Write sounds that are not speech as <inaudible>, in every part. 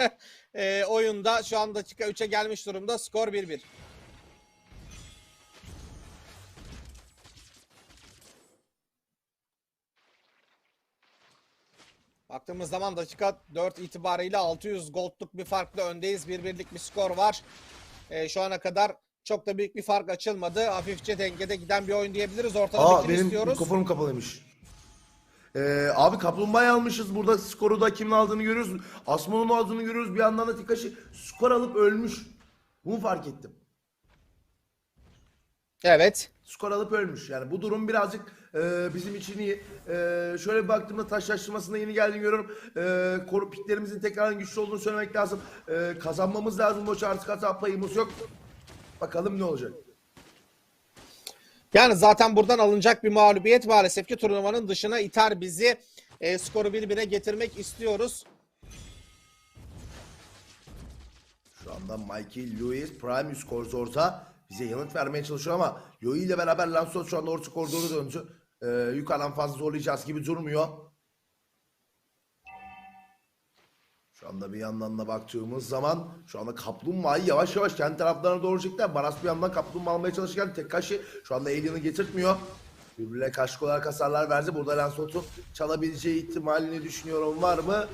<laughs> e, oyunda şu an dakika 3'e gelmiş durumda. Skor 1-1. Baktığımız zaman dakika 4 itibariyle 600 goldluk bir farkla öndeyiz. Bir birlik bir skor var. Ee, şu ana kadar çok da büyük bir fark açılmadı. Hafifçe dengede giden bir oyun diyebiliriz. Ortada Aa benim istiyoruz. mikrofonum kapalıymış. Ee, abi kaplumbağayı almışız. Burada skoru da kimin aldığını görüyoruz. Asmon'un aldığını görüyoruz. Bir yandan da Tikashi skor alıp ölmüş. Bunu fark ettim. Evet. skor alıp ölmüş. Yani bu durum birazcık e, bizim için iyi. E, şöyle bir baktığımda taşlaştırmasında yeni geldiğini görüyorum. E, koru piklerimizin tekrar güçlü olduğunu söylemek lazım. E, kazanmamız lazım bu artık hata payımız yok. Bakalım ne olacak. Yani zaten buradan alınacak bir mağlubiyet maalesef ki turnuvanın dışına iter bizi. E, skoru birbirine getirmek istiyoruz. Şu anda Mikey Lewis Prime üst koridorda bize yanıt vermeye çalışıyor ama Louis ile beraber Lancelot şu anda orta koridoru döndü. E, yukarıdan fazla zorlayacağız gibi durmuyor. Şu anda bir yandan da baktığımız zaman şu anda kaplumbağayı yavaş yavaş kendi taraflarına doğru çektiler. Baras bir yandan kaplumbağa almaya çalışırken Tekashi şu anda Alien'ı getirtmiyor. Birbirine karşı olarak hasarlar verdi. Burada Lancelot'un çalabileceği ihtimalini düşünüyorum var mı?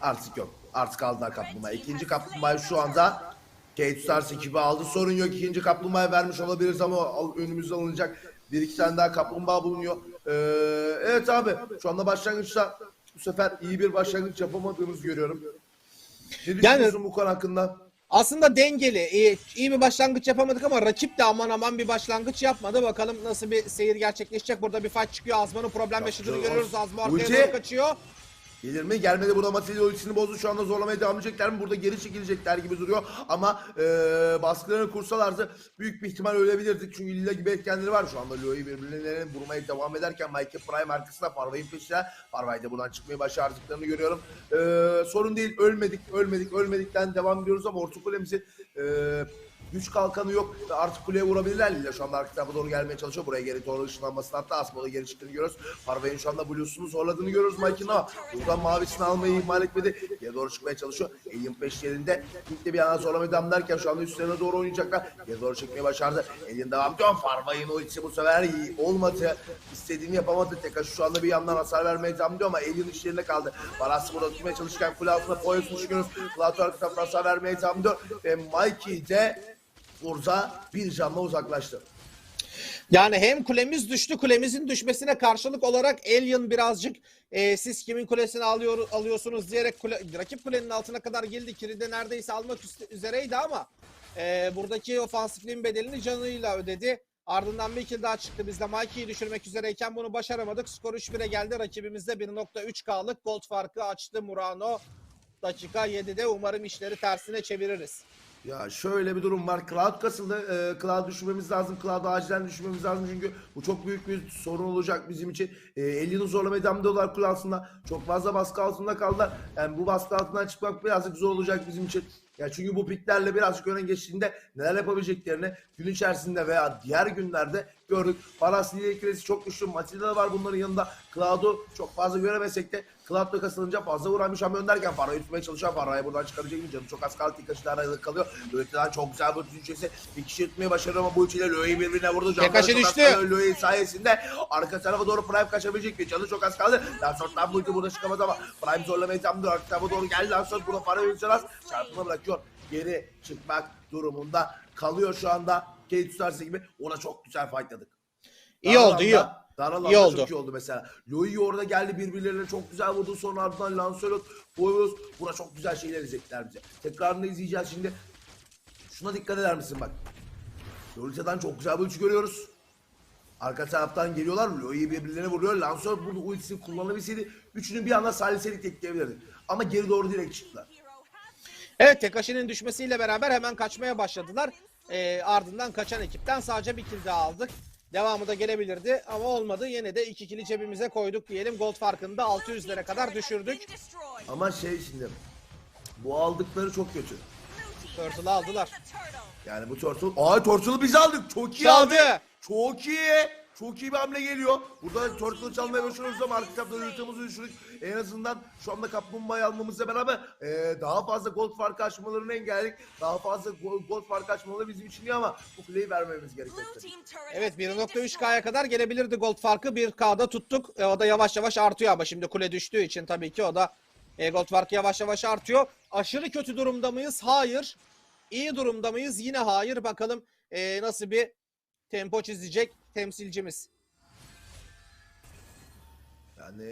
Artık yok. Artık aldılar kaplumbağa. İkinci kaplumbağayı şu anda Kate Stars ekibi aldı. Sorun yok. İkinci kaplumbağayı vermiş olabiliriz ama önümüzde alınacak bir iki tane daha kaplumbağa bulunuyor. Ee, evet abi. Şu anda başlangıçta bu sefer iyi bir başlangıç yapamadığımızı görüyorum. Ne düşünüyorsun bu konu hakkında? Aslında dengeli, iyi, iyi bir başlangıç yapamadık ama rakip de aman aman bir başlangıç yapmadı. Bakalım nasıl bir seyir gerçekleşecek. Burada bir fight çıkıyor. Azman'ın problem yaşadığını görüyoruz. Azma arkaya Ulti. doğru kaçıyor. Gelir mi? Gelmedi. Burada Matilda ultisini bozdu. Şu anda zorlamaya devam edecekler mi? Burada geri çekilecekler gibi duruyor. Ama e, baskılarını kursalardı büyük bir ihtimal ölebilirdik. Çünkü Lila gibi etkenleri var. Şu anda Lo'yu birbirlerine vurmaya devam ederken Michael Prime arkasında Farvay'ın peşine. Farvay da buradan çıkmayı başardıklarını görüyorum. E, sorun değil. Ölmedik. Ölmedik. Ölmedikten devam ediyoruz ama orta kulemizi e, güç kalkanı yok. Artık kuleye vurabilirler. Lila şu anda arka tarafa doğru gelmeye çalışıyor. Buraya geri doğru ışınlanmasını hatta Asmo'da geri çıktığını görüyoruz. Farvay'ın şu anda Blue'sunu zorladığını görüyoruz Mike'ın ama buradan mavisini almayı ihmal etmedi. Geri doğru çıkmaya çalışıyor. Alien peşlerinde. İlk de bir yana zorlamaya devam derken şu anda üstlerine doğru oynayacaklar. Geri doğru çekmeye başardı. Alien devam ediyor. Farvay'ın ultisi bu sefer iyi olmadı. İstediğini yapamadı. Tekrar şu anda bir yandan hasar vermeye devam ediyor ama Alien iş yerine kaldı. Barası burada tutmaya çalışırken kule altında Poyos'unu çıkıyoruz. Plato arka taraftan hasar vermeye devam ediyor. Ve Mikey de Urza bir canla uzaklaştı. Yani hem kulemiz düştü, kulemizin düşmesine karşılık olarak Alien birazcık e, siz kimin kulesini alıyor, alıyorsunuz diyerek kule, rakip kulenin altına kadar geldi. Kiri neredeyse almak üzereydi ama e, buradaki ofansifliğin bedelini canıyla ödedi. Ardından bir kill daha çıktı. Biz de Mikey'i düşürmek üzereyken bunu başaramadık. Skor 3-1'e geldi. Rakibimizde 1.3K'lık gold farkı açtı Murano. Dakika 7'de umarım işleri tersine çeviririz. Ya şöyle bir durum var. Cloud kasıldı. Ee, Cloud düşürmemiz lazım. Cloud'u acilen düşürmemiz lazım çünkü bu çok büyük bir sorun olacak bizim için. Ee, Alien'ı zorlamaya devam ediyorlar kule altında. Çok fazla baskı altında kaldılar. Yani bu baskı altından çıkmak birazcık zor olacak bizim için. Ya çünkü bu piklerle birazcık öne geçtiğinde neler yapabileceklerini gün içerisinde veya diğer günlerde gördük. Paras Lille kiresi çok güçlü. Matilda da var bunların yanında. Cloud'u çok fazla göremesek de Cloud'la kasılınca fazla vuran bir şampiyon derken Farah'ı tutmaya çalışan Farah'ı buradan çıkaracak mı? Canı çok az kaldı. Tikashi arada kalıyor. Löğüt'ten çok güzel bir düşüncesi. Bir kişi tutmaya başarıyor ama bu üçüyle Löğü'yü birbirine vurdu. Az düştü. Löğü sayesinde arka tarafa doğru Prime kaçabilecek mi? Canı çok az kaldı. Lansort'tan bu burada çıkamaz ama Prime zorlamaya devam ediyor. Arka tarafa doğru geldi. Lansort burada Farah'ı yükselemez. Çarpımı bırakıyor. Geri çıkmak durumunda kalıyor şu anda. Kate Stars gibi ona çok güzel fightladık. İyi oldu, iyi. alanda- Dar alanda İyi oldu. çok iyi oldu mesela. Louis orada geldi birbirlerine çok güzel vurdu. Sonra ardından Lancelot, Poyos. Buna çok güzel şeyler izlettiler bize. Tekrarını izleyeceğiz şimdi. Şuna dikkat eder misin bak. Lolita'dan çok güzel bir uç görüyoruz. Arka taraftan geliyorlar. Louis birbirlerine vuruyor. Lancelot burada ultisini kullanabilseydi üçünü bir anda saliselik tekleyebilirdi. Ama geri doğru direkt çıktılar. Evet Tekashi'nin düşmesiyle beraber hemen kaçmaya başladılar. Ee, ardından kaçan ekipten sadece bir kill daha aldık. Devamı da gelebilirdi ama olmadı. Yine de iki kili cebimize koyduk diyelim. Gold farkını da 600'lere kadar düşürdük. Ama şey şimdi bu aldıkları çok kötü. Turtle'ı aldılar. Yani bu Turtle... Aa Turtle'ı biz aldık. Çok iyi Çaldı. abi. Çok iyi. Çok iyi bir hamle geliyor. Burada Turtle çalmaya başlıyoruz ama arka tarafta yürütümüzü düşürdük. En azından şu anda kaplumbağayı almamızla beraber e, daha fazla gol farkı açmalarını engelledik. Daha fazla gol, gol farkı açmaları bizim için iyi ama bu kuleyi vermemiz gerekecektir. Evet 1.3K'ya kadar gelebilirdi gold farkı. 1K'da tuttuk. E, o da yavaş yavaş artıyor ama şimdi kule düştüğü için tabii ki o da e, gold farkı yavaş yavaş artıyor. Aşırı kötü durumda mıyız? Hayır. İyi durumda mıyız? Yine hayır. Bakalım e, nasıl bir tempo çizecek temsilcimiz. Yani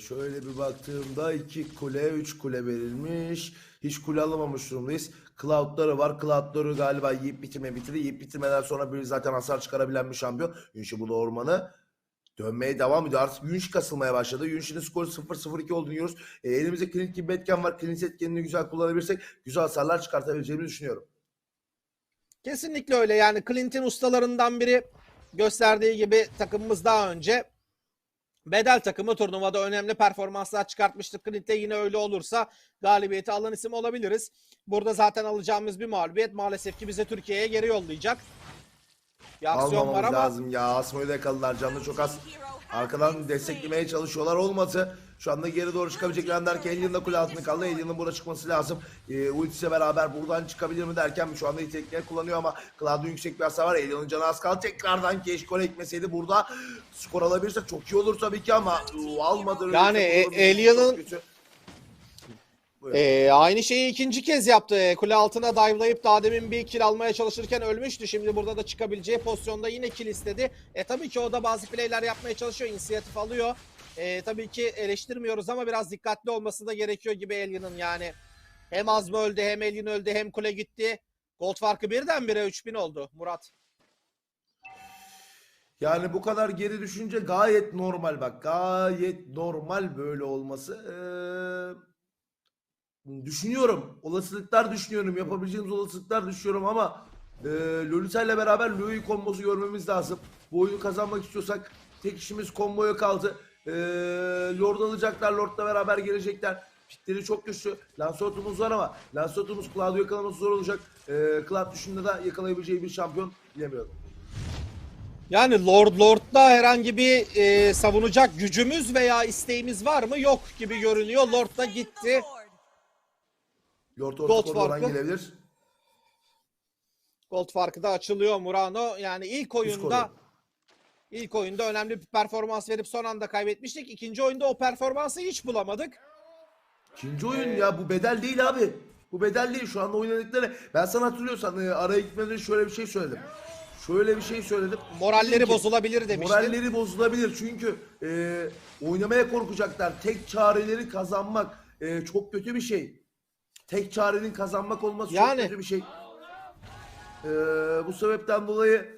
şöyle bir baktığımda iki kule, üç kule verilmiş. Hiç kule alamamış durumdayız. Cloud'ları var. Cloud'ları galiba yiyip bitirme bitirdi. Yiyip bitirmeden sonra bir zaten hasar çıkarabilen bir şampiyon. Yunşi bu da ormanı. Dönmeye devam ediyor. Artık Yunş kasılmaya başladı. Yunşi'nin skoru 0-0-2 olduğunu biliyoruz. E, elimizde Clint gibi etken var. Clint etkenini güzel kullanabilirsek güzel hasarlar çıkartabileceğimizi düşünüyorum. Kesinlikle öyle. Yani Clint'in ustalarından biri gösterdiği gibi takımımız daha önce bedel takımı turnuvada önemli performanslar çıkartmıştık. Clint'te yine öyle olursa galibiyeti alan isim olabiliriz. Burada zaten alacağımız bir mağlubiyet maalesef ki bize Türkiye'ye geri yollayacak. Bir aksiyon var Almamamız ama lazım ya. Asmo'yu da yakaladılar. Canlı çok az. Arkadan desteklemeye çalışıyorlar. Olmadı. Şu anda geri doğru çıkabilecekler derken Alien'ın da kule altında kaldı. Alien'ın burada çıkması lazım. Ee, ultisiyle beraber buradan çıkabilir mi derken şu anda yetenekleri kullanıyor ama Cloud'un yüksek bir hasar var. Alien'ın canı az kaldı. Tekrardan keşke ekmeseydi burada skor alabilirsek çok iyi olur tabii ki ama almadı. Yani, e, Alien'ın-. Ee, aynı şeyi ikinci kez yaptı. Ee, Kule altına dive'layıp daha demin bir kill almaya çalışırken ölmüştü. Şimdi burada da çıkabileceği pozisyonda yine kill istedi. E tabii ki o da bazı playler yapmaya çalışıyor. inisiyatif alıyor. E, tabii ki eleştirmiyoruz ama biraz dikkatli olması da gerekiyor gibi Alien'ın yani. Hem Azma öldü hem Alien öldü hem kule gitti. Gold farkı birdenbire 3000 oldu Murat. Yani bu kadar geri düşünce gayet normal bak. Gayet normal böyle olması. Ee, düşünüyorum. Olasılıklar düşünüyorum. Yapabileceğimiz olasılıklar düşünüyorum ama e, Lolita ile beraber Louis kombosu görmemiz lazım. Bu oyunu kazanmak istiyorsak tek işimiz komboya kaldı. Ee, Lord alacaklar. Lord'la beraber gelecekler. Pitleri çok güçlü. Lancelot'umuz var ama Lancelot'umuz Cloud'u yakalaması zor olacak. Ee, Cloud dışında da yakalayabileceği bir şampiyon bilemiyorum. Yani Lord Lord'da herhangi bir e, savunacak gücümüz veya isteğimiz var mı? Yok gibi görünüyor. Lord da gitti. Lord Gold farkı. gelebilir. Gold farkı da açılıyor Murano. Yani ilk oyunda ilk oyunda önemli bir performans verip son anda kaybetmiştik. İkinci oyunda o performansı hiç bulamadık. İkinci oyun ya bu bedel değil abi. Bu bedel değil şu anda oynadıkları. Ben sana hatırlıyorsan e, araya gitmeden önce şöyle bir şey söyledim. Şöyle bir şey söyledim. Moralleri ki, bozulabilir demiştin. Moralleri bozulabilir çünkü e, oynamaya korkacaklar. Tek çareleri kazanmak e, çok kötü bir şey. Tek çarenin kazanmak olması Yani. çok kötü bir şey. E, bu sebepten dolayı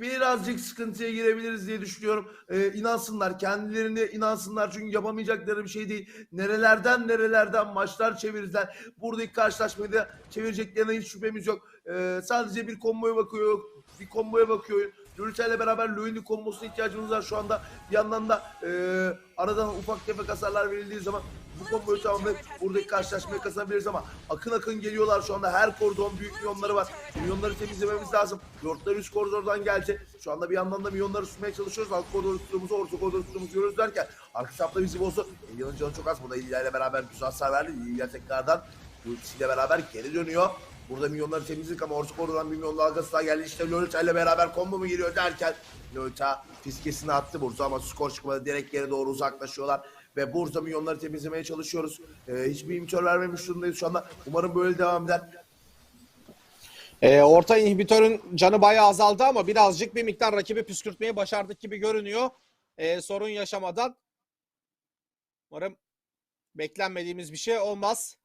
birazcık sıkıntıya girebiliriz diye düşünüyorum. E, inansınlar, kendilerine inansınlar çünkü yapamayacakları bir şey değil. Nerelerden nerelerden maçlar çevirdiler. Buradaki karşılaşmayı da çevireceklerine hiç şüphemiz yok. E, sadece bir komboya bakıyor, bir komboya bakıyor. İle beraber Loin'in kombosuna ihtiyacımız var şu anda. Bir yandan da e, aradan ufak tefek hasarlar verildiği zaman bu komboyu tamamlayıp buradaki karşılaşmayı kazanabiliriz ama akın akın geliyorlar şu anda. Her koridorun büyük milyonları var. Milyonları temizlememiz lazım. Lordlar üst koridordan gelecek. Şu anda bir yandan da milyonları tutmaya çalışıyoruz. Alt koridor tuttuğumuzu, orta koridor tuttuğumuzu görüyoruz derken arka tarafta bizi bozdu. İlya'nın canı çok az. Burada İlya ile beraber güzel hasar verdi. İlya tekrardan ultisiyle beraber geri dönüyor. Burada milyonları temizledik ama orta koridordan milyon dalgası daha geldi. İşte Lolita ile beraber combo mu giriyor derken Lolita fiskesini attı Burza ama skor çıkmadı. Direkt geri doğru uzaklaşıyorlar. Ve Burza milyonları temizlemeye çalışıyoruz. Ee, hiçbir imkan vermemiş durumdayız şu anda. Umarım böyle devam eder. Ee, orta inhibitörün canı bayağı azaldı ama birazcık bir miktar rakibi püskürtmeyi başardık gibi görünüyor. Ee, sorun yaşamadan. Umarım beklenmediğimiz bir şey olmaz.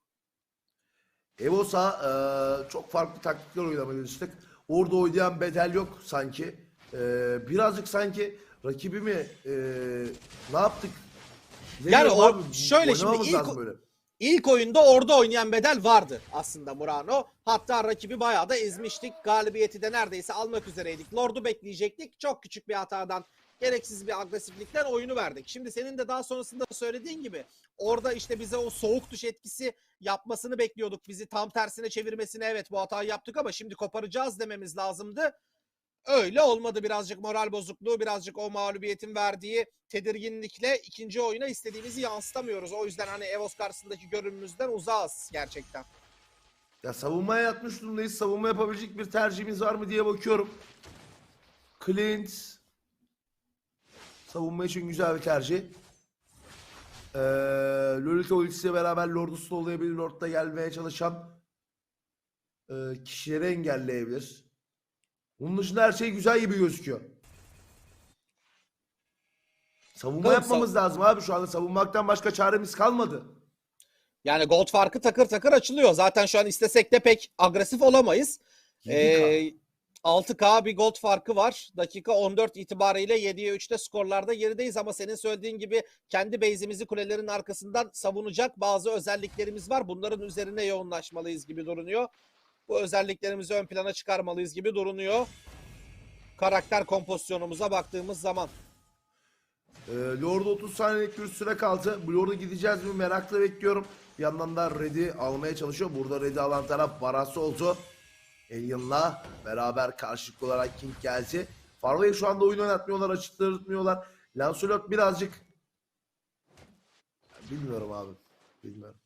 Evosa e, çok farklı taktikler oynamaya çalıştık. Orada oynayan bedel yok sanki. E, birazcık sanki rakibi mi e, ne yaptık? Yani o- abi, şöyle şimdi ilk- böyle. İlk oyunda orada oynayan bedel vardı aslında Murano. Hatta rakibi bayağı da ezmiştik. Galibiyeti de neredeyse almak üzereydik. Lord'u bekleyecektik. Çok küçük bir hatadan, gereksiz bir agresiflikten oyunu verdik. Şimdi senin de daha sonrasında söylediğin gibi orada işte bize o soğuk duş etkisi yapmasını bekliyorduk. Bizi tam tersine çevirmesini evet bu hatayı yaptık ama şimdi koparacağız dememiz lazımdı. Öyle olmadı birazcık moral bozukluğu, birazcık o mağlubiyetin verdiği tedirginlikle ikinci oyuna istediğimizi yansıtamıyoruz. O yüzden hani Evos karşısındaki görünümümüzden uzağız gerçekten. Ya savunmaya yatmış durumdayız. Savunma yapabilecek bir tercihimiz var mı diye bakıyorum. Clint. Savunma için güzel bir tercih. Ee, Lolita ultisiyle beraber Lord'u slowlayabilir. Lord'da gelmeye çalışan e, kişileri engelleyebilir. Bunun dışında her şey güzel gibi gözüküyor. Savunma Bakalım, yapmamız lazım abi. Şu anda savunmaktan başka çaremiz kalmadı. Yani gold farkı takır takır açılıyor. Zaten şu an istesek de pek agresif olamayız. 7K. Ee, 6K bir gold farkı var. Dakika 14 itibariyle 7'ye 3'te skorlarda gerideyiz ama senin söylediğin gibi kendi base'imizi kulelerin arkasından savunacak bazı özelliklerimiz var. Bunların üzerine yoğunlaşmalıyız gibi durunuyor. Bu özelliklerimizi ön plana çıkarmalıyız gibi durunuyor. Karakter kompozisyonumuza baktığımız zaman. Ee, Lord'a 30 saniyelik bir süre kaldı. Bu Lord'a gideceğiz mi merakla bekliyorum. Bir yandan da Red'i almaya çalışıyor. Burada Red'i alan taraf Barası oldu. Alien'la beraber karşılıklı olarak King geldi. Farva'yı şu anda oyun oynatmıyorlar, açıkları tutmuyorlar. Lancelot birazcık... Bilmiyorum abi. Bilmiyorum.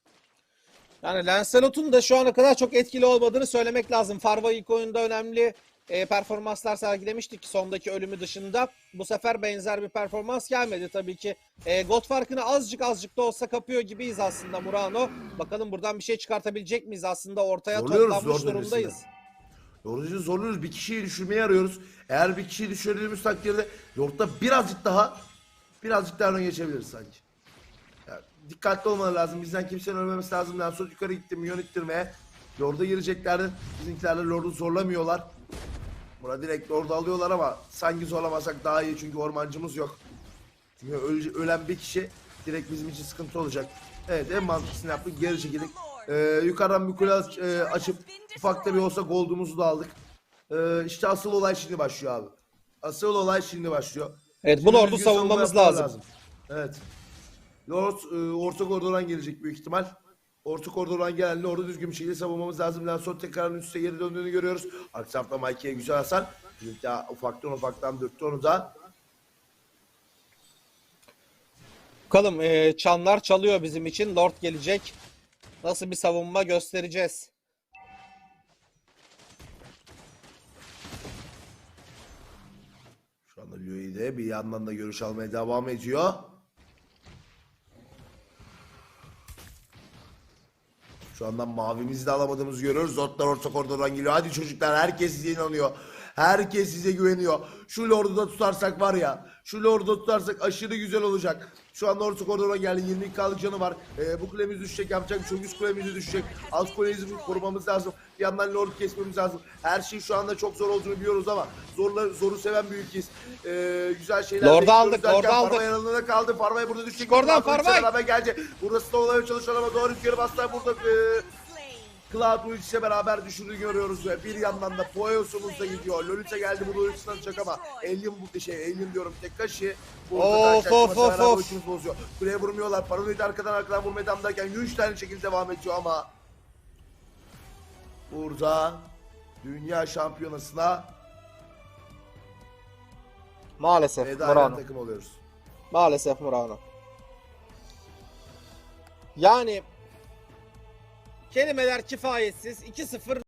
Yani Lancelot'un da şu ana kadar çok etkili olmadığını söylemek lazım. Farva ilk oyunda önemli e, performanslar sergilemiştik sondaki ölümü dışında. Bu sefer benzer bir performans gelmedi tabii ki. E, God farkını azıcık azıcık da olsa kapıyor gibiyiz aslında Murano. Bakalım buradan bir şey çıkartabilecek miyiz aslında ortaya Zorluyoruz toplanmış zor durumdayız. Lord'u zorluyoruz. Bir kişiyi düşürmeyi arıyoruz. Eğer bir kişiyi düşürdüğümüz takdirde Lord'da birazcık daha birazcık daha öne geçebiliriz sanki. Yani dikkatli olmaları lazım. Bizden kimsenin ölmemesi lazım. Lansot yukarı gitti. Milyon ittirmeye. Lord'a gireceklerdi. Bizimkiler de Lord'u zorlamıyorlar. Buna direkt Lord'u alıyorlar ama sanki zorlamasak daha iyi çünkü ormancımız yok. Çünkü öl- ölen bir kişi direkt bizim için sıkıntı olacak. Evet en mantıklısını yaptık. Geri çekildik. Ee, yukarıdan bir kule aç- e, açıp ufak da bir olsa gold'umuzu da aldık. Ee, işte asıl olay şimdi başlıyor abi. Asıl olay şimdi başlıyor. Evet bu Lord'u savunmamız yapmaları lazım. Evet. Lord e, orta koridordan gelecek büyük ihtimal. Orta koridordan gelen Lord'u düzgün bir şekilde savunmamız lazım. Lansot tekrar üste geri döndüğünü görüyoruz. Arka tarafta Mikey'e güzel hasar. Bir daha ufaktan ufaktan dürttü onu da. Bakalım e, çanlar çalıyor bizim için. Lord gelecek. Nasıl bir savunma göstereceğiz? Şu anda Louis de bir yandan da görüş almaya devam ediyor. Şu anda mavimizi de alamadığımızı görüyoruz. Zotlar orta koridordan geliyor. Hadi çocuklar herkes size inanıyor. Herkes size güveniyor. Şu Lord'u da tutarsak var ya. Şu Lord'u tutarsak aşırı güzel olacak. Şu anda orta koridora geldi. 22 kalık canı var. Ee, bu kulemiz düşecek. Yapacak bir şey yok. Üst kulemiz düşecek. Alt kulemizi korumamız lazım. Bir yandan Lord kesmemiz lazım. Her şey şu anda çok zor olduğunu biliyoruz ama zorla, zoru seven bir ülkeyiz. Ee, güzel şeyler Lord'u aldık, Lord'u aldık. Farvay yanında kaldı. Farvay burada düşecek. Oradan Farvay beraber geldi. Burada slowlamaya çalışan ama doğru rüzgarı bastılar. Burada e, Cloud ultisiyle beraber düşürdüğünü görüyoruz ve bir yandan da Poyos'umuz da gidiyor. Lolita geldi bu ultisinden atacak ama Alien bu şey Alien diyorum burada Of, karşılaşması of, beraber of. ultimiz bozuyor. Kuleye vurmuyorlar. Paranoid arkadan arkadan vurmaya devam ederken 100 tane şekilde devam ediyor ama burada dünya şampiyonasına Maalesef veda Murano. takım oluyoruz. Maalesef Murano. Yani kelimeler kifayetsiz. 2-0